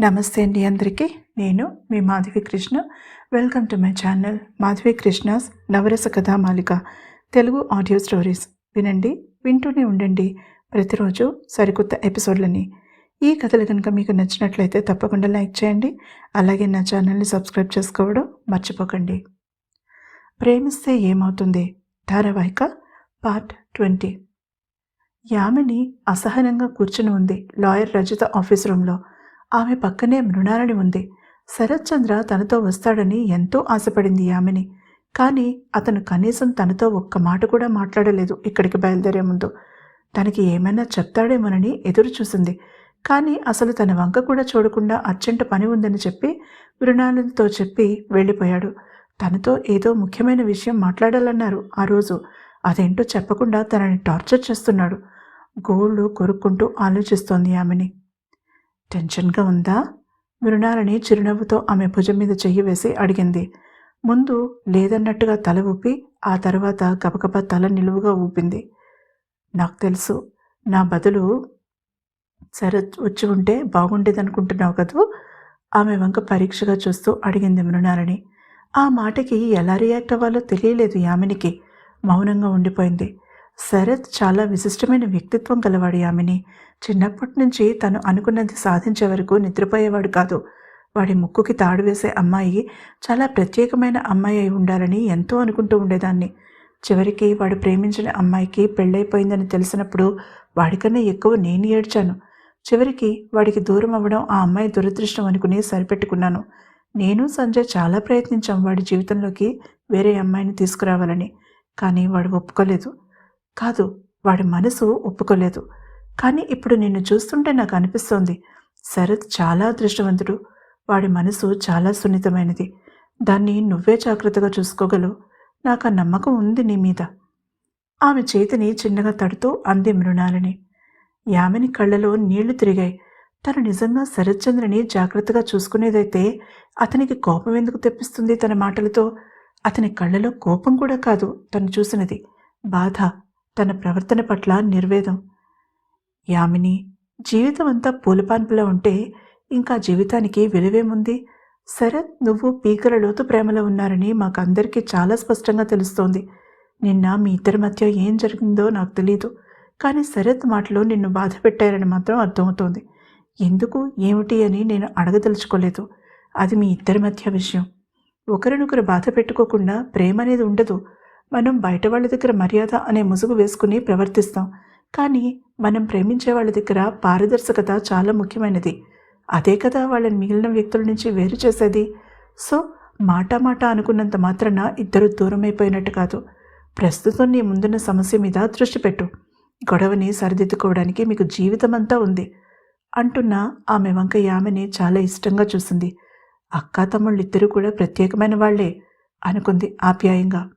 నమస్తే అండి అందరికీ. నేను మీ Madhavi Krishna. Welcome to my channel Madhavi Krishna's Navarasa Kathamalika Telugu audio stories వినండి వింటూనే ఉండండి. ప్రతిరోజు సరికొత్త ఎపిసోడ్లని. ఈ కథలు కనుక మీకు నచ్చినట్లయితే తప్పకుండా లైక్ చేయండి. అలాగే నా ఛానల్ని సబ్స్క్రైబ్ చేసుకోవడం మర్చిపోకండి. ప్రేమిస్తే ఏమవుతుంది? ధారావాహిక పార్ట్ ట్వంటీ యామిని అసహనంగా కూర్చుని ఉంది లాయర్ రజిత ఆఫీస్ రూమ్లో. ఆమె పక్కనే మృణాలని ఉంది. శరత్ చంద్ర తనతో వస్తాడని ఎంతో ఆశపడింది ఆమెని. కానీ అతను కనీసం తనతో ఒక్క మాట కూడా మాట్లాడలేదు ఇక్కడికి బయలుదేరే ముందు. తనకి ఏమైనా చెప్తాడేమోనని ఎదురు చూసింది. కానీ అసలు తన వంక కూడా చూడకుండా అర్జెంట్ పని ఉందని చెప్పి మృణాలతో చెప్పి వెళ్ళిపోయాడు. తనతో ఏదో ముఖ్యమైన విషయం మాట్లాడాలన్నారు ఆ రోజు. అదేంటో చెప్పకుండా తనని టార్చర్ చేస్తున్నాడు. గోళ్ళు కొరుక్కుంటూ ఆలోచిస్తోంది ఆమెని. టెన్షన్గా ఉందా? మృణాలని చిరునవ్వుతో ఆమె భుజం మీద చెయ్యి వేసి అడిగింది. ముందు లేదన్నట్టుగా తల ఊపి ఆ తర్వాత గబగబా తల నిలువుగా ఊపింది. నాకు తెలుసు నా బదులు సరే వచ్చి ఉంటే బాగుండేదనుకుంటున్నావు కదూ? ఆమె వంక పరీక్షగా చూస్తూ అడిగింది మృణాలని. ఆ మాటకి ఎలా రియాక్ట్ అవ్వాలో తెలియలేదు యామినికి మౌనంగా ఉండిపోయింది. శరత్ చాలా విశిష్టమైన వ్యక్తిత్వం గలవాడు యామిని చిన్నప్పటి నుంచి తను అనుకున్నది సాధించే వరకు నిద్రపోయేవాడు కాదు. వాడి ముక్కుకి తాడు వేసే అమ్మాయి చాలా ప్రత్యేకమైన అమ్మాయి అయి ఉండాలని ఎంతో అనుకుంటూ ఉండేదాన్ని. చివరికి వాడు ప్రేమించిన అమ్మాయికి పెళ్ళైపోయిందని తెలిసినప్పుడు వాడికన్నా ఎక్కువ నేను ఏడ్చాను. చివరికి వాడికి దూరం అవ్వడం ఆ అమ్మాయి దురదృష్టం అనుకుని సరిపెట్టుకున్నాను. నేను సంజయ్ చాలా ప్రయత్నించాం వాడి జీవితంలోకి వేరే అమ్మాయిని తీసుకురావాలని కానీ వాడు ఒప్పుకోలేదు. కాదు వాడి మనసు ఒప్పుకోలేదు. కానీ ఇప్పుడు నిన్ను చూస్తుంటే నాకు అనిపిస్తోంది. శరత్ చాలా అదృష్టవంతుడు. వాడి మనసు చాలా సున్నితమైనది. దాన్ని నువ్వే జాగ్రత్తగా చూసుకోగలవు. నాకు ఆ నమ్మకం ఉంది నీ మీద. ఆమె చేతిని చిన్నగా తడుతూ అంది మృణాలని. యామిని కళ్ళలో నీళ్ళు తిరిగాయి. తను నిజంగా శరత్చంద్రని జాగ్రత్తగా చూసుకునేదైతే అతనికి కోపం ఎందుకు తెప్పిస్తుంది తన మాటలతో? అతని కళ్ళలో కోపం కూడా కాదు తను చూసినది. బాధ తన ప్రవర్తన పట్ల నిర్వేదం. యామిని జీవితం అంతా పూలపాన్పులా ఉంటే ఇంకా జీవితానికి విలువేముంది? శరత్ నువ్వు పీకల లోతు ప్రేమలో ఉన్నారని మాకందరికీ చాలా స్పష్టంగా తెలుస్తోంది. నిన్న మీ ఇద్దరి మధ్య ఏం జరిగిందో నాకు తెలియదు కానీ శరత్ మాటలు నిన్ను బాధ పెట్టారని మాత్రం అర్థమవుతోంది. ఎందుకు ఏమిటి అని నేను అడగదలుచుకోలేదు. అది మీ ఇద్దరి మధ్య విషయం. ఒకరినొకరు బాధ పెట్టుకోకుండా ప్రేమ అనేది ఉండదు. మనం బయట వాళ్ళ దగ్గర మర్యాద అనే ముసుగు వేసుకుని ప్రవర్తిస్తాం. కానీ మనం ప్రేమించే వాళ్ళ దగ్గర పారదర్శకత చాలా ముఖ్యమైనది. అదే కదా వాళ్ళని మిగిలిన వ్యక్తుల నుంచి వేరు చేసేది. సో మాట మాట అనుకున్నంత మాత్రాన ఇద్దరు దూరమైపోయినట్టు కాదు. ప్రస్తుతం నీ ముందున్న సమస్య మీద దృష్టి పెట్టు. గొడవని సరిదిద్దుకోవడానికి మీకు జీవితం అంతా ఉంది. అంటున్న ఆమె వంక ఆమెని చాలా ఇష్టంగా చూసింది. అక్కా తమ్ముళ్ళిద్దరూ కూడా ప్రత్యేకమైన వాళ్ళే అనుకుంది ఆప్యాయంగా.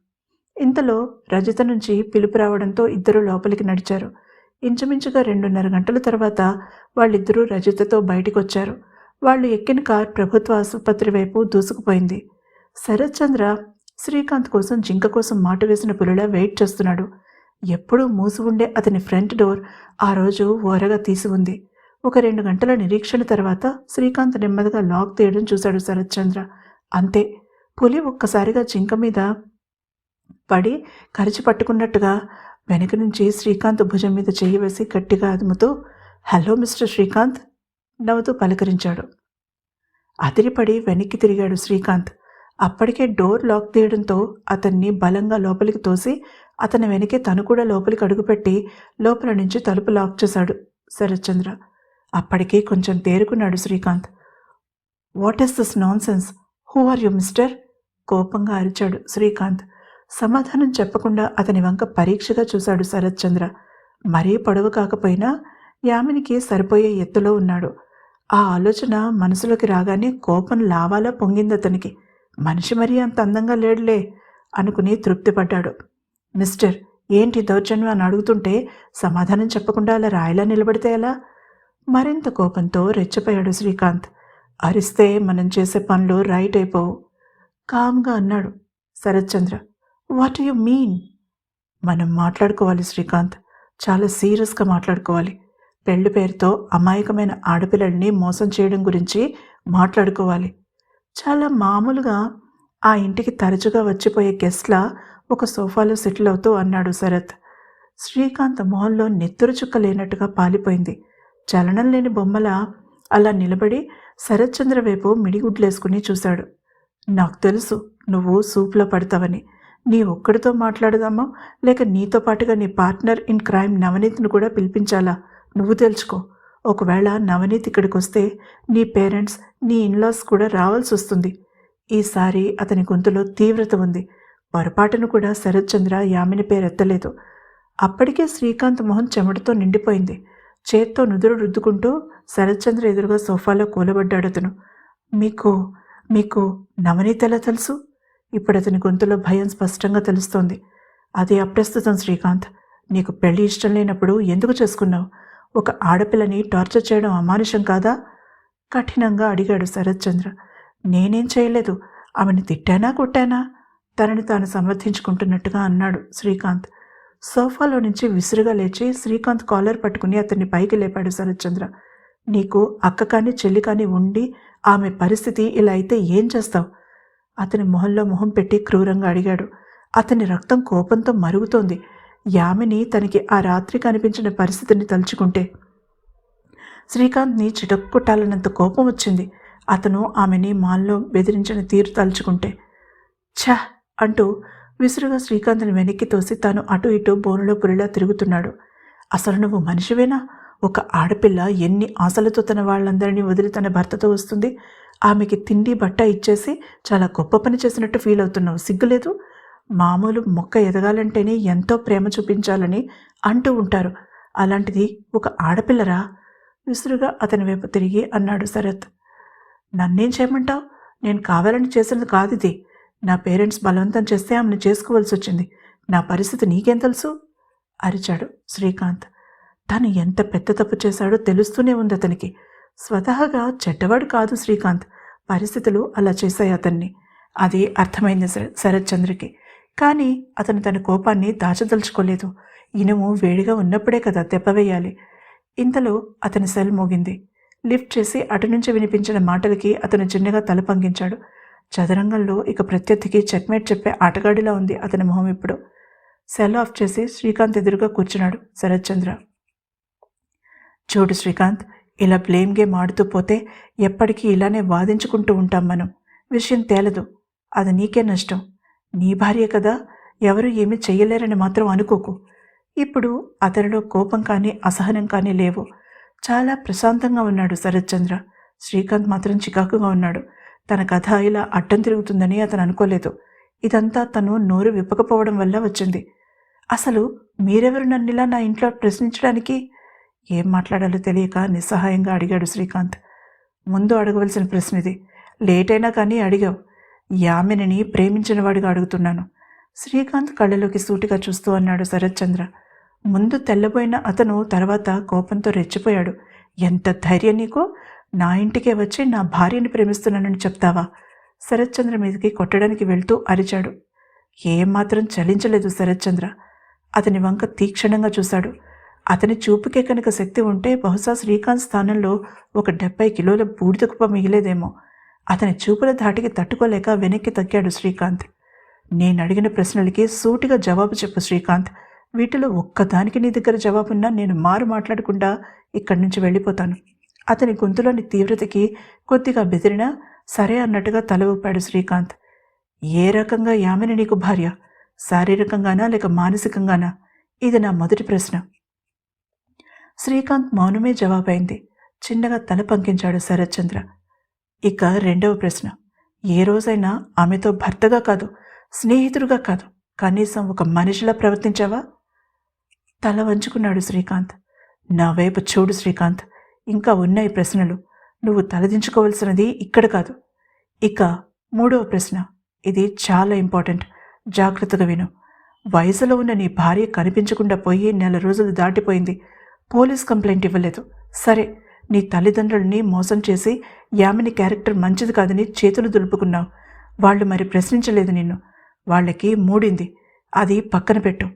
ఇంతలో రజత నుంచి పిలుపు రావడంతో ఇద్దరు లోపలికి నడిచారు. ఇంచుమించుగా రెండున్నర గంటల తర్వాత వాళ్ళిద్దరూ రజితతో బయటికి వచ్చారు వాళ్ళు ఎక్కిన కార్ ప్రభుత్వ ఆసుపత్రి వైపు దూసుకుపోయింది. శరత్ చంద్ర శ్రీకాంత్ కోసం జింక కోసం మాట వేసిన పులిలా వెయిట్ చేస్తున్నాడు. ఎప్పుడూ మూసి ఉండే అతని ఫ్రంట్ డోర్ ఆ రోజు ఓరగా తీసి ఉంది. ఒక రెండు గంటల నిరీక్షణ తర్వాత శ్రీకాంత్ నెమ్మదిగా లాక్ తీయడం చూశాడు శరత్ చంద్ర. అంతే. పులి ఒక్కసారిగా జింక మీద పడి కరిచి పట్టుకున్నట్టుగా వెనక నుంచి శ్రీకాంత్ భుజం మీద చెయ్యి వేసి గట్టిగా అదుముతూ హలో మిస్టర్ శ్రీకాంత్ నవ్వుతూ పలకరించాడు. అదిరిపడి వెనక్కి తిరిగాడు శ్రీకాంత్. అప్పటికే డోర్ లాక్ తీయడంతో అతన్ని బలంగా లోపలికి తోసి అతని వెనకే తను కూడా లోపలికి అడుగుపెట్టి లోపల నుంచి తలుపు లాక్ చేశాడు శరత్చంద్ర. అప్పటికే కొంచెం తేరుకున్నాడు Srikanth. What is this nonsense who are you mister? కోపంగా అరిచాడు శ్రీకాంత్. సమాధానం చెప్పకుండా అతని వంక పరీక్షగా చూశాడు శరత్చంద్ర మరీ పొడవు కాకపోయినా యామినికి సరిపోయే ఎత్తులో ఉన్నాడు. ఆ ఆలోచన మనసులోకి రాగానే కోపం లావాలా పొంగింది అతనికి. మనిషి మరీ అంత అందంగా లేడులే అనుకుని తృప్తిపడ్డాడు. మిస్టర్ ఏంటి దౌర్జన్యం అని అడుగుతుంటే సమాధానం చెప్పకుండా అలా రాయిలా నిలబడితే ఎలా? మరింత కోపంతో రెచ్చిపోయాడు శ్రీకాంత్. అరిస్తే మనం చేసే పనులు రైట్ అయిపోవు. కామ్గా అన్నాడు శరత్చంద్ర వాట్ యు మీన్ మనం మాట్లాడుకోవాలి శ్రీకాంత్. చాలా సీరియస్గా మాట్లాడుకోవాలి. పెళ్ళి పేరుతో అమాయకమైన ఆడపిల్లల్ని మోసం చేయడం గురించి మాట్లాడుకోవాలి. చాలా మామూలుగా ఆ ఇంటికి తరచుగా వచ్చిపోయే గెస్ట్లా ఒక సోఫాలో సెటిల్ అవుతూ అన్నాడు శరత్. శ్రీకాంత్ మొహంలో నెత్తురు చుక్క లేనట్టుగా పాలిపోయింది. చలనం లేని బొమ్మల అలా నిలబడి శరత్చంద్ర వైపు మిడిగుడ్లేసుకుని చూశాడు. నాకు తెలుసు నువ్వు సూప్లో పడతావని. నీ ఒక్కడితో మాట్లాడదామా? లేక నీతో పాటుగా నీ పార్ట్నర్ ఇన్ క్రైమ్ నవనీత్ను కూడా పిలిపించాలా? నువ్వు తెలుసుకో. ఒకవేళ నవనీత్ ఇక్కడికి వస్తే నీ పేరెంట్స్ నీ ఇన్లాస్ కూడా రావాల్సి వస్తుంది. ఈసారి అతని గొంతులో తీవ్రత ఉంది. పొరపాటును కూడా శరత్చంద్ర యామిని పేరెత్తలేదు అప్పటికే శ్రీకాంత్ మొహం చెమటతో నిండిపోయింది. చేత్తో నుదురు రుద్దుకుంటూ శరత్చంద్ర ఎదురుగా సోఫాలో కూలబడ్డాడు అతను. మీకు మీకు నవనీత ఎలా తెలుసు? ఇప్పుడు అతని గొంతులో భయం స్పష్టంగా తెలుస్తోంది. అదే అప్రస్తుతం శ్రీకాంత్. నీకు పెళ్ళి ఇష్టం లేనప్పుడు ఎందుకు చేసుకున్నావు? ఒక ఆడపిల్లని టార్చర్ చేయడం అమానుషం కాదా? కఠినంగా అడిగాడు శరత్చంద్ర. నేనేం చేయలేదు. ఆమెను తిట్టానా కొట్టానా? తనని తాను సమర్థించుకుంటున్నట్టుగా అన్నాడు శ్రీకాంత్. సోఫాలో నుంచి విసురుగా లేచి శ్రీకాంత్ కాలర్ పట్టుకుని అతన్ని పైకి లేపాడు శరత్చంద్ర. నీకు అక్క కానీ చెల్లి కానీ ఉండి ఆమె పరిస్థితి ఇలా అయితే ఏం చేస్తావు? అతని మొహంలో మొహం పెట్టి క్రూరంగా అడిగాడు. అతని రక్తం కోపంతో మరుగుతోంది. యామిని తనకి ఆ రాత్రి కనిపించిన పరిస్థితిని తలుచుకుంటే. శ్రీకాంత్ని చిటక్కొట్టాలన్నంత కోపం వచ్చింది. అతను ఆమెని మాల్లో బెదిరించిన తీరు తలుచుకుంటే. ఛ! అంటూ విసురుగా శ్రీకాంత్ని వెనక్కి తోసి తాను అటు ఇటు బోనులో పురిలా తిరుగుతున్నాడు. అసలు నువ్వు మనిషివేనా? ఒక ఆడపిల్ల ఎన్ని ఆశలతో తన వాళ్ళందరినీ వదిలి తన భర్తతో వస్తుంది. ఆమెకి తిండి బట్ట ఇచ్చేసి చాలా గొప్ప పని చేసినట్టు ఫీల్ అవుతున్నావు. సిగ్గులేదు మామూలు మొక్క ఎదగాలంటేనే ఎంతో ప్రేమ చూపించాలని అంటూ ఉంటారు. అలాంటిది ఒక ఆడపిల్లరా? విసురుగా అతని వైపు తిరిగి అన్నాడు శరత్. నన్నేం చేయమంటావు? నేను కావాలని చేసినది కాదు ఇది నా పేరెంట్స్ బలవంతం చేస్తే ఆమెను చేసుకోవాల్సి వచ్చింది. నా పరిస్థితి నీకేం తెలుసు? అరిచాడు శ్రీకాంత్. తను ఎంత పెద్ద తప్పు చేశాడో తెలుస్తూనే ఉంది అతనికి. స్వతహాగా చెడ్డవాడు కాదు శ్రీకాంత్. పరిస్థితులు అలా చేశాయి అతన్ని. అది అర్థమైంది శర- శరత్చంద్రకి కానీ అతను తన కోపాన్ని దాచదలుచుకోలేదు. ఇనుము వేడిగా ఉన్నప్పుడే కదా దెబ్బవేయాలి ఇంతలో అతని సెల్ మోగింది. లిఫ్ట్ చేసి అటు నుంచి వినిపించిన మాటలకి అతను చిన్నగా తలపంగించాడు. చదరంగంలో ఇక ప్రత్యర్థికి చెక్మేట్ చెప్పే ఆటగాడిలా ఉంది అతని మొహం ఇప్పుడు. సెల్ ఆఫ్ చేసి శ్రీకాంత్ ఎదురుగా కూర్చున్నాడు శరత్చంద్ర చూడు శ్రీకాంత్ ఇలా బ్లేమ్ గేమ్ ఆడుతూ పోతే ఎప్పటికీ ఇలానే వాదించుకుంటూ ఉంటాం మనం. విషయం తేలదు. అది నీకే నష్టం. నీ భార్య కదా ఎవరు ఏమీ చెయ్యలేరని మాత్రం అనుకోకు. ఇప్పుడు అతనిలో కోపం కానీ అసహనం కానీ లేవు. చాలా ప్రశాంతంగా ఉన్నాడు శరత్చంద్ర శ్రీకాంత్ మాత్రం చికాకుగా ఉన్నాడు. తన కథ ఇలా అడ్డం తిరుగుతుందని అతను అనుకోలేదు. ఇదంతా తను నోరు విప్పకపోవడం వల్ల వచ్చింది. అసలు మీరెవరు నన్నిలా నా ఇంట్లో ప్రశ్నించడానికి ఏం మాట్లాడాలో తెలియక నిస్సహాయంగా అడిగాడు శ్రీకాంత్. ముందు అడగవలసిన ప్రశ్న ఇది లేట్ అయినా కానీ అడిగావు. యామినిని ప్రేమించిన వాడిగా అడుగుతున్నాను. శ్రీకాంత్ కళ్ళలోకి సూటిగా చూస్తూ అన్నాడు శరత్చంద్ర. ముందు తెల్లబోయిన అతను తర్వాత కోపంతో రెచ్చిపోయాడు. ఎంత ధైర్యం నీకు? నా ఇంటికే వచ్చి నా భార్యని ప్రేమిస్తున్నానని చెప్తావా? శరత్చంద్ర మీదకి కొట్టడానికి వెళ్తూ అరిచాడు. ఏమాత్రం చలించలేదు శరత్చంద్ర. అతని వంక తీక్షణంగా చూశాడు. అతని చూపుకే కనుక శక్తి ఉంటే బహుశా శ్రీకాంత్ స్థానంలో ఒక డెబ్బై కిలోల బూడిద కుప్ప మిగిలేదేమో. అతని చూపుల ధాటికి తట్టుకోలేక వెనక్కి తగ్గాడు శ్రీకాంత్. నేను అడిగిన ప్రశ్నలకి సూటిగా జవాబు చెప్పు శ్రీకాంత్. వీటిలో ఒక్కదానికి నీ దగ్గర జవాబున్నా నేను మారు మాట్లాడకుండా ఇక్కడి నుంచి వెళ్ళిపోతాను. అతని గొంతులోని తీవ్రతకి కొద్దిగా బెదిరినా సరే అన్నట్టుగా తల ఊపాడు శ్రీకాంత్. ఏ రకంగా యామిని నీకు భార్య? శారీరకంగానా లేక మానసికంగానా? ఇది నా మొదటి ప్రశ్న. శ్రీకాంత్ మౌనమే జవాబైంది. చిన్నగా తల పంకించాడు శరత్చంద్ర. ఇక రెండవ ప్రశ్న. ఏ రోజైనా ఆమెతో భర్తగా కాదు స్నేహితుడుగా కాదు కనీసం ఒక మనిషిలా ప్రవర్తించావా? తల వంచుకున్నాడు శ్రీకాంత్. నా వైపు చూడు శ్రీకాంత్ ఇంకా ఉన్నాయి ప్రశ్నలు. నువ్వు తలదించుకోవలసినది ఇక్కడ కాదు. ఇక మూడవ ప్రశ్న. ఇది చాలా ఇంపార్టెంట్. జాగ్రత్తగా విను. వయసులో ఉన్న నీ భార్య కనిపించకుండా పోయి నెల రోజులు దాటిపోయింది. పోలీస్ కంప్లైంట్ ఇవ్వలేదు. సరే నీ తల్లిదండ్రులని మోసం చేసి యామిని క్యారెక్టర్ మంచిది కాదని చేతులు దులుపుకున్నావు. వాళ్ళు మరి ప్రశ్నించలేదు నిన్ను. వాళ్ళకి మూడింది. అది పక్కన పెట్టు.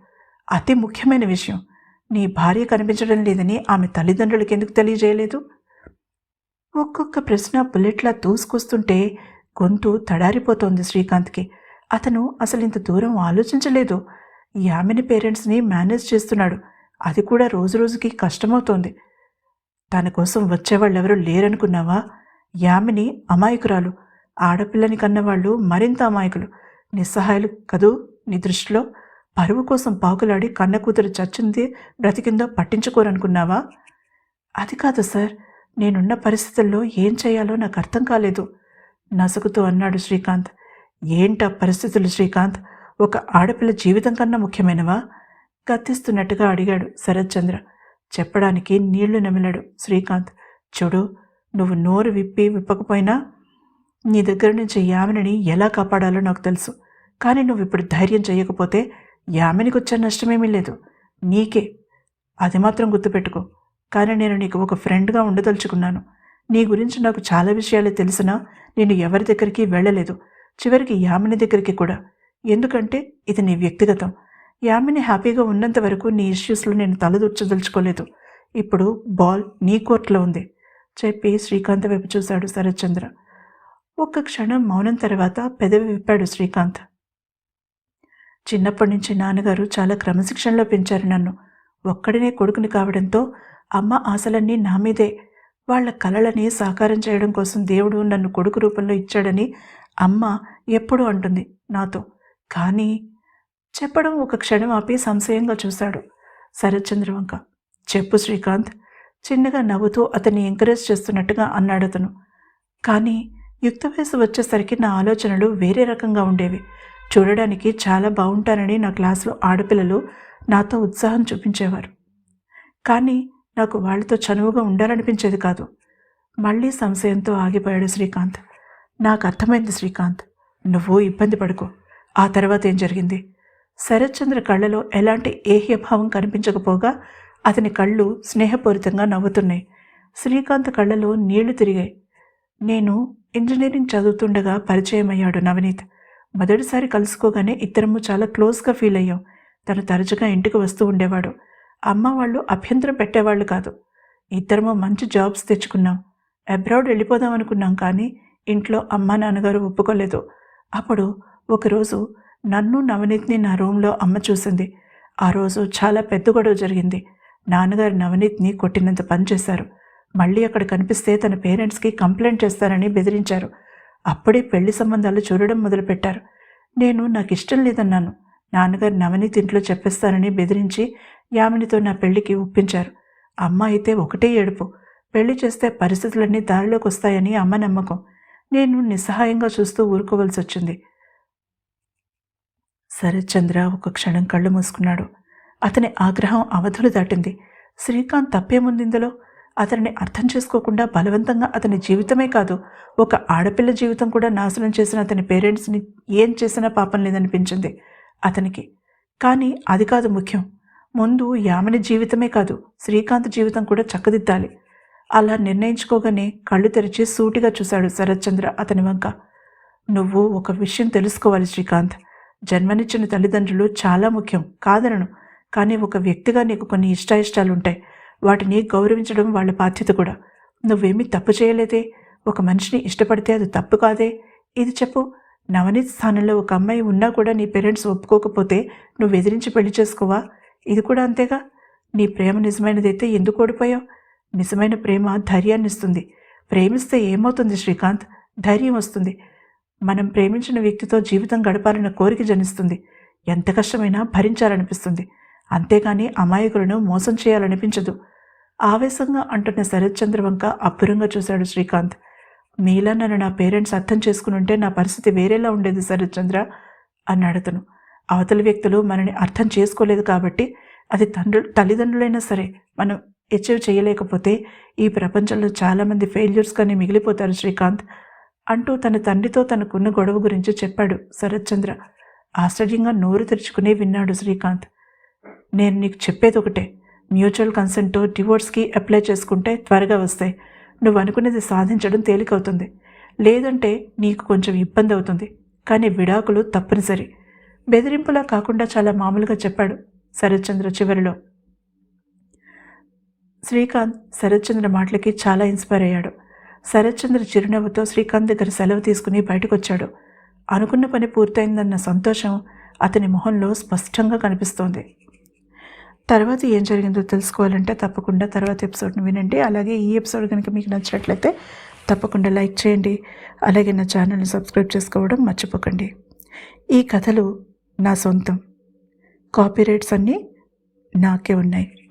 అతి ముఖ్యమైన విషయం. నీ భార్య కనిపించడం లేదని ఆమె తల్లిదండ్రులకి ఎందుకు తెలియజేయలేదు? ఒక్కొక్క ప్రశ్న బుల్లెట్లా దూసుకొస్తుంటే గొంతు తడారిపోతోంది శ్రీకాంత్కి. అతను అసలు ఇంత దూరం ఆలోచించలేదు. యామిని పేరెంట్స్ని మేనేజ్ చేస్తున్నాడు. అది కూడా రోజు రోజుకి కష్టమవుతోంది. తన కోసం వచ్చేవాళ్ళెవరూ లేరనుకున్నావా? యామిని అమాయకురాలు. ఆడపిల్లని కన్నవాళ్ళు మరింత అమాయకులు. నిస్సహాయాలు కదూ? నీ దృష్టిలో పరువు కోసం పాకులాడి కన్న కూతురు చచ్చింది బ్రతికిందో పట్టించుకోరనుకున్నావా? అది కాదు సార్. నేనున్న పరిస్థితుల్లో ఏం చేయాలో నాకు అర్థం కాలేదు. నసుకుతూ అన్నాడు శ్రీకాంత్. ఏంటా పరిస్థితులు శ్రీకాంత్? ఒక ఆడపిల్ల జీవితం కన్నా ముఖ్యమైనవా? కత్తిస్తున్నట్టుగా అడిగాడు శరత్చంద్ర చెప్పడానికి నీళ్ళు నమిలాడు శ్రీకాంత్. చూడు నువ్వు నోరు విప్పి విప్పకపోయినా నీ దగ్గర నుంచి యామిని ఎలా కాపాడాలో నాకు తెలుసు. కానీ నువ్వు ఇప్పుడు ధైర్యం చేయకపోతే యామినికి వచ్చే నష్టమేమీ లేదు. నీకే. అది మాత్రం గుర్తుపెట్టుకో. కానీ నేను నీకు ఒక ఫ్రెండ్గా ఉండదలుచుకున్నాను. నీ గురించి నాకు చాలా విషయాలు తెలిసినా నేను ఎవరి దగ్గరికి వెళ్ళలేదు. చివరికి యామిని దగ్గరికి కూడా. ఎందుకంటే ఇది నీ వ్యక్తిగతం. యామిని హ్యాపీగా ఉన్నంత వరకు నీ ఇష్యూస్లో నేను తలదూర్చదలుచుకోలేదు. ఇప్పుడు బాల్ నీ కోర్టులో ఉంది. చెప్పి శ్రీకాంత్ వైపు చూశాడు శరత్చంద్ర. ఒక్క క్షణం మౌనం తర్వాత పెదవి విప్పాడు శ్రీకాంత్. చిన్నప్పటి నుంచి నాన్నగారు చాలా క్రమశిక్షణలో పెంచారు నన్ను. ఒక్కడినే కొడుకుని కావడంతో అమ్మ ఆశలన్నీ నా మీదే. వాళ్ళ కలలని సాకారం చేయడం కోసం దేవుడు నన్ను కొడుకు రూపంలో ఇచ్చాడని అమ్మ ఎప్పుడూ అంటుంది నాతో. కానీ చెప్పడం ఒక క్షణం ఆపి సంశయంగా చూశాడు శరత్చంద్ర వంక చెప్పు శ్రీకాంత్ చిన్నగా నవ్వుతూ అతన్ని ఎంకరేజ్ చేస్తున్నట్టుగా అన్నాడు అతను కానీ యుక్త వయసు వచ్చేసరికి నా ఆలోచనలు వేరే రకంగా ఉండేవి. చూడడానికి చాలా బాగుంటానని నా క్లాసులో ఆడపిల్లలు నాతో ఉత్సాహం చూపించేవారు. కానీ నాకు వాళ్ళతో చనువుగా ఉండాలనిపించేది కాదు. మళ్ళీ సంశయంతో ఆగిపోయాడు శ్రీకాంత్. నాకు అర్థమైంది శ్రీకాంత్ నువ్వు ఇబ్బంది పడుకో. ఆ తర్వాత ఏం జరిగింది? శరత్చంద్ర కళ్ళలో ఎలాంటి ఏహ్యభావం కనిపించకపోగా అతని కళ్ళు స్నేహపూరితంగా నవ్వుతున్నాయి. శ్రీకాంత్ కళ్ళలో నీళ్ళు తిరిగాయి. నేను ఇంజనీరింగ్ చదువుతుండగా పరిచయం అయ్యాడు నవనీత్. మొదటిసారి కలుసుకోగానే ఇద్దరము చాలా క్లోజ్గా ఫీల్ అయ్యాం. తను తరచుగా ఇంటికి వస్తూ ఉండేవాడు. అమ్మ వాళ్ళు అభ్యంతరం పెట్టేవాళ్ళు కాదు. ఇద్దరము మంచి జాబ్స్ తెచ్చుకున్నాం. అబ్రాడ్ వెళ్ళిపోదాం అనుకున్నాం కానీ ఇంట్లో అమ్మ నాన్నగారు ఒప్పుకోలేదు. అప్పుడు ఒకరోజు నన్ను నవనీత్ని నా రూమ్లో అమ్మ చూసింది. ఆ రోజు చాలా పెద్ద గొడవ జరిగింది. నాన్నగారు నవనీత్ని కొట్టినంత పనిచేశారు మళ్ళీ అక్కడ కనిపిస్తే తన పేరెంట్స్కి కంప్లైంట్ చేస్తారని బెదిరించారు. అప్పుడే పెళ్ళి సంబంధాలు చూడడం మొదలుపెట్టారు. నేను నాకు ఇష్టం లేదన్నాను. నాన్నగారు నవనీత్ ఇంట్లో చెప్పేస్తారని బెదిరించి యామినితో నా పెళ్ళికి ఒప్పించారు. అమ్మ అయితే ఒకటే ఏడుపు. పెళ్ళి చేస్తే పరిస్థితులన్నీ దారిలోకి వస్తాయని అమ్మ నమ్మకం. నేను నిస్సహాయంగా చూస్తూ ఊరుకోవలసి వచ్చింది శరత్చంద్ర ఒక క్షణం కళ్ళు మూసుకున్నాడు. అతని ఆగ్రహం అవధులు దాటింది. శ్రీకాంత్ తప్పేముంది ఇందులో? అతనిని అర్థం చేసుకోకుండా బలవంతంగా అతని జీవితమే కాదు ఒక ఆడపిల్ల జీవితం కూడా నాశనం చేసిన అతని పేరెంట్స్ని ఏం చేసినా పాపం లేదనిపించింది అతనికి. కానీ అది కాదు ముఖ్యం. ముందు యామిని జీవితమే కాదు శ్రీకాంత్ జీవితం కూడా చక్కదిద్దాలి. అలా నిర్ణయించుకోగానే కళ్ళు తెరిచి సూటిగా చూశాడు శరత్చంద్ర అతని వంక. నువ్వు ఒక విషయం తెలుసుకోవాలి శ్రీకాంత్. జన్మనిచ్చిన తల్లిదండ్రులు చాలా ముఖ్యం కాదనను. కానీ ఒక వ్యక్తిగా నీకు కొన్ని ఇష్టాయిష్టాలుంటాయి. వాటిని గౌరవించడం వాళ్ళ బాధ్యత కూడా. నువ్వేమీ తప్పు చేయలేదే? ఒక మనిషిని ఇష్టపడితే అది తప్పు కాదే? ఇది చెప్పు. నవనీత్ స్థానంలో ఒక అమ్మాయి ఉన్నా కూడా నీ పేరెంట్స్ ఒప్పుకోకపోతే నువ్వు ఎదిరించి పెళ్ళి చేసుకోవా? ఇది కూడా అంతేగా? నీ ప్రేమ నిజమైనదైతే ఎందుకు ఓడిపోయావు? నిజమైన ప్రేమ ధైర్యాన్ని ఇస్తుంది ప్రేమిస్తే ఏమవుతుంది శ్రీకాంత్? ధైర్యం వస్తుంది. మనం ప్రేమించిన వ్యక్తితో జీవితం గడపాలన్న కోరిక జనిస్తుంది. ఎంత కష్టమైనా భరించాలనిపిస్తుంది. అంతేగాని అమాయకులను మోసం చేయాలనిపించదు. ఆవేశంగా అంటున్న శరత్చంద్ర వంక అబ్బురంగా చూశాడు శ్రీకాంత్. మీలా నన్ను నా పేరెంట్స్ అర్థం చేసుకుని ఉంటే నా పరిస్థితి వేరేలా ఉండేది శరత్చంద్ర అన్నాడు అతను అవతలి వ్యక్తులు మనని అర్థం చేసుకోలేదు కాబట్టి అది తండ్రు తల్లిదండ్రులైనా సరే మనం అచీవ్ చేయలేకపోతే ఈ ప్రపంచంలో చాలామంది ఫెయిల్యూర్స్గానే మిగిలిపోతారు శ్రీకాంత్. అంటూ తన తండ్రితో తనకున్న గొడవ గురించి చెప్పాడు శరత్చంద్ర. ఆశ్చర్యంగా నోరు తెరుచుకునే విన్నాడు శ్రీకాంత్. నేను నీకు చెప్పేది ఒకటే. మ్యూచువల్ కన్సెంట్తో డివోర్స్కి అప్లై చేసుకుంటే త్వరగా వస్తాయి. నువ్వు అనుకునేది సాధించడం తేలికవుతుంది. లేదంటే నీకు కొంచెం ఇబ్బంది అవుతుంది. కానీ విడాకులు తప్పనిసరి. బెదిరింపులా కాకుండా చాలా మామూలుగా చెప్పాడు శరత్చంద్ర చివరిలో. శ్రీకాంత్ శరత్చంద్ర మాటలకి చాలా ఇన్స్పైర్ అయ్యాడు. శరత్చంద్ర చిరునవ్వుతో శ్రీకాంత్ దగ్గర సెలవు తీసుకుని బయటకొచ్చాడు. అనుకున్న పని పూర్తయిందన్న సంతోషం అతని మొహంలో స్పష్టంగా కనిపిస్తోంది. తర్వాత ఏం జరిగిందో తెలుసుకోవాలంటే తప్పకుండా తర్వాత ఎపిసోడ్ని వినండి. అలాగే ఈ ఎపిసోడ్ కనుక మీకు నచ్చినట్లయితే తప్పకుండా లైక్ చేయండి. అలాగే నా ఛానల్ని సబ్స్క్రైబ్ చేసుకోవడం మర్చిపోకండి. ఈ కథలు నా సొంతం. కాపీరైట్స్ అన్నీ నాకే ఉన్నాయి.